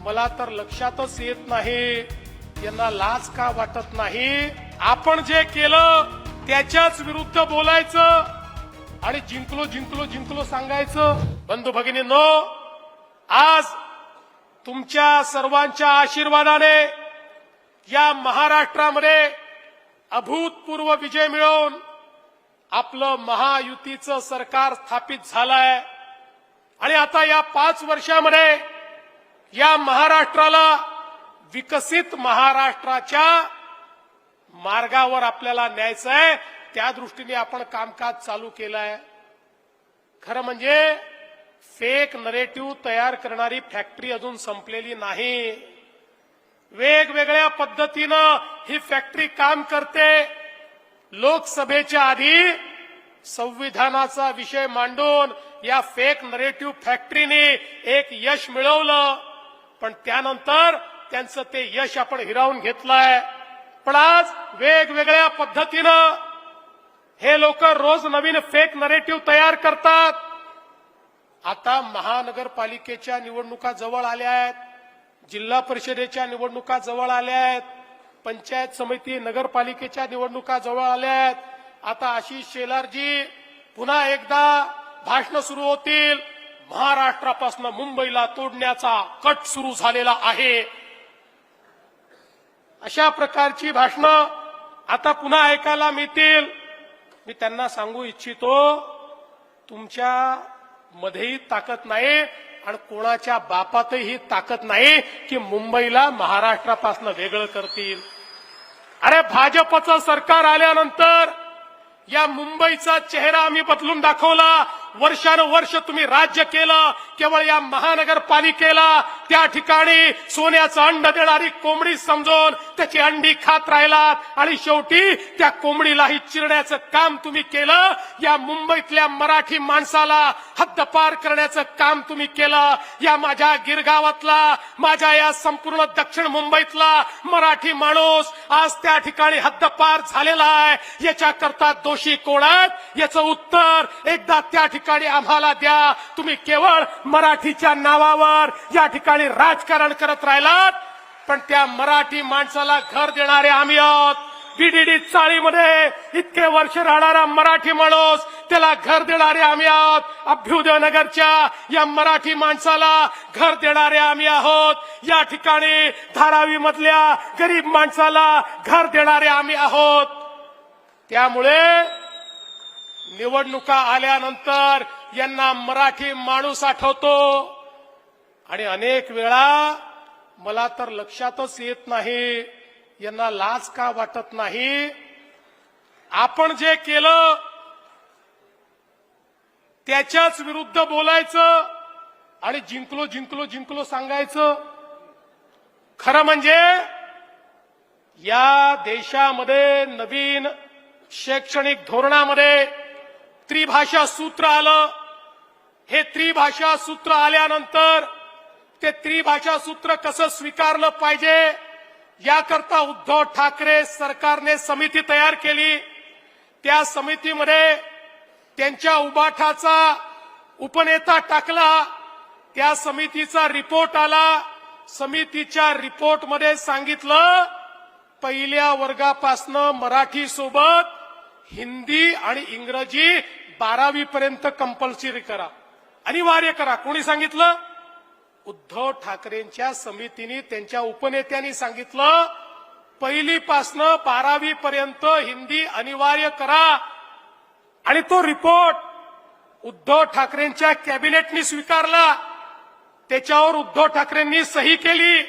मला तर लक्षातच येत नाही. यांना लाज का वाटत नाही? आपण जे केलं त्याच्याच विरुद्ध बोलायचं आणि जिंकलो जिंकलो जिंकलो सांगायचं. बंधू भगिनींनो आज तुमच्या सर्वांच्या आशीर्वादाने या महाराष्ट्रामध्ये अभूतपूर्व विजय मिळवून आपलं महायुतीचं सरकार स्थापित झालंय. आणि आता या पाच वर्षामध्ये या महाराष्ट्राला विकसित महाराष्ट्राच्या मार्गावर आपल्याला न्यायचं आहे. त्या दृष्टीने आपण कामकाज चालू केलं आहे. खरं म्हणजे फेक नरेटिव्ह तयार करणारी फॅक्टरी अजून संपलेली नाही. वेगवेगळ्या पद्धतीनं ही फॅक्टरी काम करते. लोकसभेच्या आधी संविधानाचा विषय मांडून या फेक नरेटिव्ह फॅक्टरीने एक यश मिळवलं. पण त्यानंतर त्यांचं ते यश आपण हिरावून घेतलंय. पण आज वेगवेगळ्या पद्धतीनं हे लोक रोज नवीन फेक नरेटिव्ह तयार करतात. आता महानगरपालिकेच्या निवडणुका जवळ आल्या आहेत जिल्हा परिषदेच्या निवडणुका जवळ आल्या आहेत पंचायत समिती नगरपालिकेच्या निवडणुका जवळ आल्या आहेत. आता आशिष शेलारजी पुन्हा एकदा भाषण सुरू होतील. महाराष्ट्रापासून मुंबईला तोडण्याचा कट सुरू झालेला आहे. अशा प्रकारची भाषणं आता पुन्हा ऐकायला मिळतील. मी त्यांना सांगू इच्छितो तुमच्या मध्येही ताकद नाही आणि कोणाच्या बापातही ताकद नाही की मुंबईला महाराष्ट्रापासून वेगळं करतील. अरे भाजपचं सरकार आल्यानंतर या मुंबईचा चेहरा आम्ही बदलून दाखवला. वर्षानुवर्ष तुम्ही राज्य केलं केवळ या महानगरपालिकेला त्या ठिकाणी सोन्याचं अंड देणारी कोंबडी समजून त्याची अंडी खात राहिलात आणि शेवटी त्या कोंबडीलाही चिरण्याचं काम तुम्ही केलं. या मुंबईतल्या मराठी माणसाला हद्दपार करण्याचं काम तुम्ही केलं. या माझ्या गिरगावातला माझ्या या संपूर्ण दक्षिण मुंबईतला मराठी माणूस आज त्या ठिकाणी हद्दपार झालेला आहे. याच्याकरता दोषी कोण आहेत? याचं उत्तर एकदा त्या ठिकाणी आम्हाला द्या. तुम्ही केवळ मराठीच्या नावावर या ठिकाणी राजकारण करत राहिलात. पण त्या मराठी माणसाला घर देणारे आम्ही आहोत. बीडीडी चाळीमध्ये इतके वर्ष राहणारा मराठी माणूस त्याला घर देणारे आम्ही आहोत. अभ्युदय नगरच्या या मराठी माणसाला घर देणारे आम्ही आहोत. या ठिकाणी धारावी मधल्या गरीब माणसाला घर देणारे आम्ही आहोत. त्यामुळे निवडणुका आल्यानंतर यांना मराठी माणूस आठवतो. आणि अनेक वेळा मला तर लक्षातच येत नाही यांना लाज का वाटत नाही? आपण जे केलं त्याच्याच विरुद्ध बोलायचं आणि जिंकलो जिंकलो जिंकलो सांगायचं. खरं म्हणजे या देशामध्ये नवीन शैक्षणिक धोरणामध्ये त्रिभाषा सूत्र आलं. हे त्रिभाषा सूत्र आल्यानंतर ते त्रिभाषा सूत्र कसं स्वीकारलं पाहिजे याकरता उद्धव ठाकरे सरकारने समिती तयार केली. त्या समितीमध्ये त्यांच्या उबाठाचा उपनेता टाकला. त्या समितीचा रिपोर्ट आला. समितीच्या रिपोर्टमध्ये सांगितलं पहिल्या वर्गापासनं मराठी सोबत हिंदी आणि इंग्रजी बारावीपर्यंत कंपल्सरी करा. अनिवार्य करा. कोणी सांगितलं? उद्धव ठाकरेंच्या समितीने त्यांच्या उपनेत्यांनी सांगितलं पहिलीपासनं बारावी पर्यंत हिंदी अनिवार्य करा. आणि तो रिपोर्ट उद्धव ठाकरेंच्या कॅबिनेटनी स्वीकारला. त्याच्यावर उद्धव ठाकरेंनी सही केली.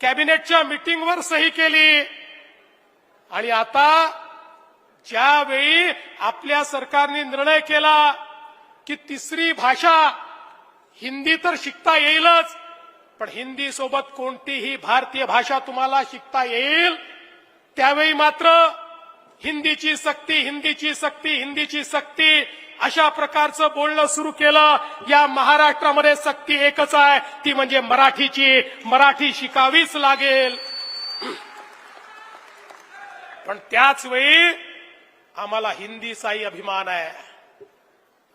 कॅबिनेटच्या मिटिंगवर सही केली. आणि आता ज्यावेळी आपल्या सरकारने निर्णय केला की तिसरी भाषा हिंदी तर शिकता येईलच पण हिंदी सोबत कोणतीही भारतीय भाषा तुम्हाला शिकता येईल. त्यावेळी मात्र हिंदीची सक्ती हिंदीची सक्ती हिंदीची सक्ती अशा प्रकारचं बोलणं सुरू केलं. या महाराष्ट्रामध्ये सक्ती एकच आहे ती म्हणजे मराठीची. मराठी शिकावीच लागेल. पण त्याच वेळी आम्हाला हिंदीचाही अभिमान आहे.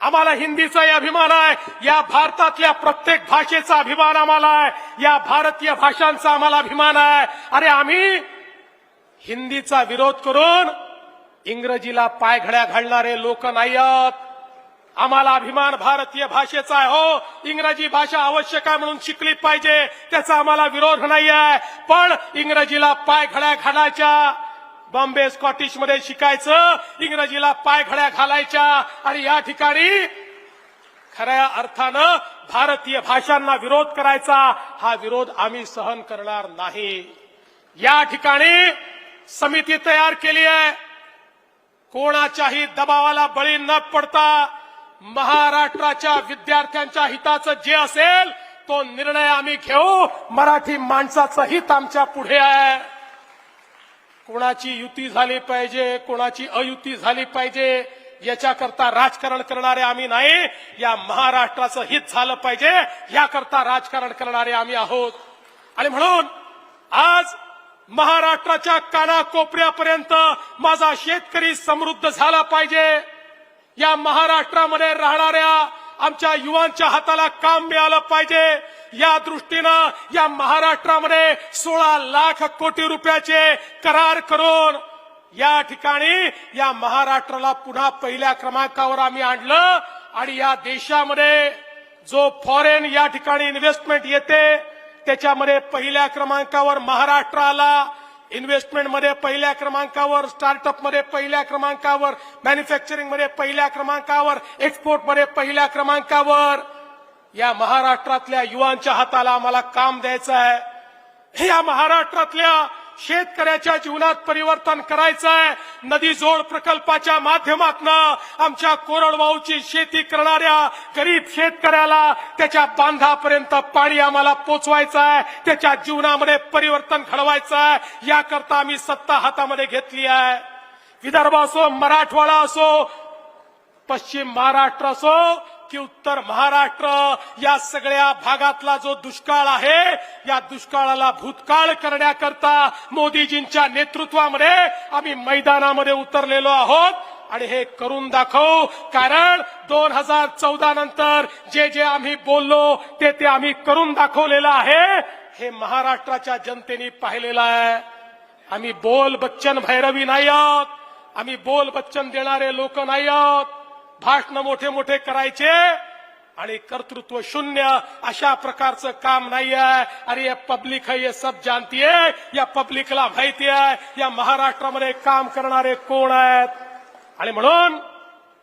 आम्हाला हिंदीचाही अभिमान आहे. या भारतातल्या प्रत्येक भाषेचा अभिमान आम्हाला आहे. या भारतीय भाषांचा आम्हाला अभिमान आहे. अरे आम्ही हिंदीचा विरोध करून इंग्रजीला पायघड्या घालणारे लोक नाही आहोत आम्हाला अभिमान भारतीय भाषेचा आहे हो. इंग्रजी भाषा आवश्यक आहे म्हणून शिकली पाहिजे. त्याचा आम्हाला विरोध नाही आहे पण इंग्रजीला पायघड्या घालायच्या बॉम्बे स्कॉटिशमध्ये शिकायचं. इंग्रजीला पायघड्या घालायच्या. आणि या ठिकाणी खऱ्या अर्थानं भारतीय भाषांना विरोध करायचा. हा विरोध आम्ही सहन करणार नाही. या ठिकाणी समिती तयार केली आहे. कोणाच्याही दबावाला बळी न पडता महाराष्ट्राच्या विद्यार्थ्यांच्या हिताचं जे असेल तो निर्णय आम्ही घेऊ. मराठी माणसाचं हित आमच्या पुढे आहे. कोणाची युती झाली पाहिजे कोणाची अयुती झाली पाहिजे याच्याकरता राजकारण करणारे आम्ही नाही. या महाराष्ट्राचं हित झालं पाहिजे याकरता राजकारण करणारे आम्ही आहोत. आणि म्हणून आज महाराष्ट्राच्या कानाकोपऱ्यापर्यंत माझा शेतकरी समृद्ध झाला पाहिजे. या महाराष्ट्रामध्ये राहणाऱ्या आमच्या युवांच्या हाताला काम मिळालं पाहिजे. या दृष्टीनं या महाराष्ट्रामध्ये सोळा लाख कोटी रुपयाचे करार करून या ठिकाणी या महाराष्ट्राला पुन्हा पहिल्या क्रमांकावर आम्ही आणलं आणि या देशामध्ये जो फॉरेन या ठिकाणी इन्व्हेस्टमेंट येते त्याच्यामध्ये पहिल्या क्रमांकावर महाराष्ट्र आला इन्व्हेस्टमेंटमध्ये पहिल्या क्रमांकावर स्टार्टअपमध्ये पहिल्या क्रमांकावर मॅन्युफॅक्चरिंगमध्ये पहिल्या क्रमांकावर एक्सपोर्टमध्ये पहिल्या क्रमांकावर या महाराष्ट्रातल्या युवांच्या हाताला आम्हाला काम द्यायचं आहे. या महाराष्ट्रातल्या शेतकऱ्याच्या जीवनात परिवर्तन करायचं आहे. नदी जोड प्रकल्पाच्या माध्यमातून आमच्या कोरडवाऊची शेती करणाऱ्या गरीब शेतकऱ्याला त्याच्या बांधापर्यंत पाणी आम्हाला पोचवायचं आहे. त्याच्या जीवनामध्ये परिवर्तन घडवायचं आहे. याकरता आम्ही सत्ता हातामध्ये घेतली आहे. विदर्भ असो मराठवाडा असो पश्चिम महाराष्ट्र असो की उत्तर महाराष्ट्र या सगळ्या भागातला जो दुष्काळ आहे या दुष्काळाला भूतकाळ करण्याकरता मोदीजींच्या नेतृत्वामध्ये आम्ही मैदानामध्ये उतरलेलो आहोत. आणि हे करून दाखवू कारण दोन हजार चौदा नंतर जे जे आम्ही बोललो ते ते आम्ही करून दाखवलेलं आहे. हे महाराष्ट्राच्या जनतेने पाहिलेलं आहे. आम्ही बोल बच्चन भैरवी नाही आहोत आम्ही बोल बच्चन देणारे लोक नाही आहोत भाषण मोठे मोठे करायचे आणि कर्तृत्व शून्य अशा प्रकारचं काम नाही आहे अरे या पब्लिक है ये सब जानती है या पब्लिकला माहिती आहे या महाराष्ट्रामध्ये काम करणारे कोण आहेत? आणि म्हणून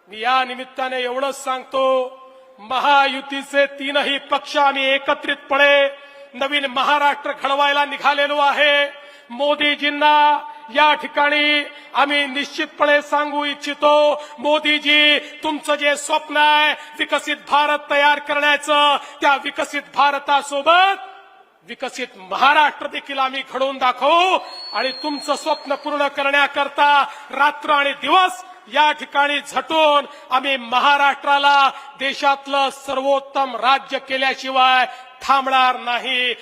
मी या निमित्ताने एवढंच सांगतो महायुतीचे तीनही पक्ष आम्ही एकत्रितपणे नवीन महाराष्ट्र घडवायला निघालेलो आहे. मोदीजींना या ठिकाणी आम्ही निश्चितपणे सांगू इच्छितो मोदीजी तुमचं जे स्वप्न आहे विकसित भारत तयार करण्याचं त्या विकसित भारतासोबत विकसित महाराष्ट्र देखील आम्ही घडवून दाखवू आणि तुमचं स्वप्न पूर्ण करण्याकरता रात्र आणि दिवस या ठिकाणी झटून आम्ही महाराष्ट्राला देशातलं सर्वोत्तम राज्य केल्याशिवाय थांबणार नाही.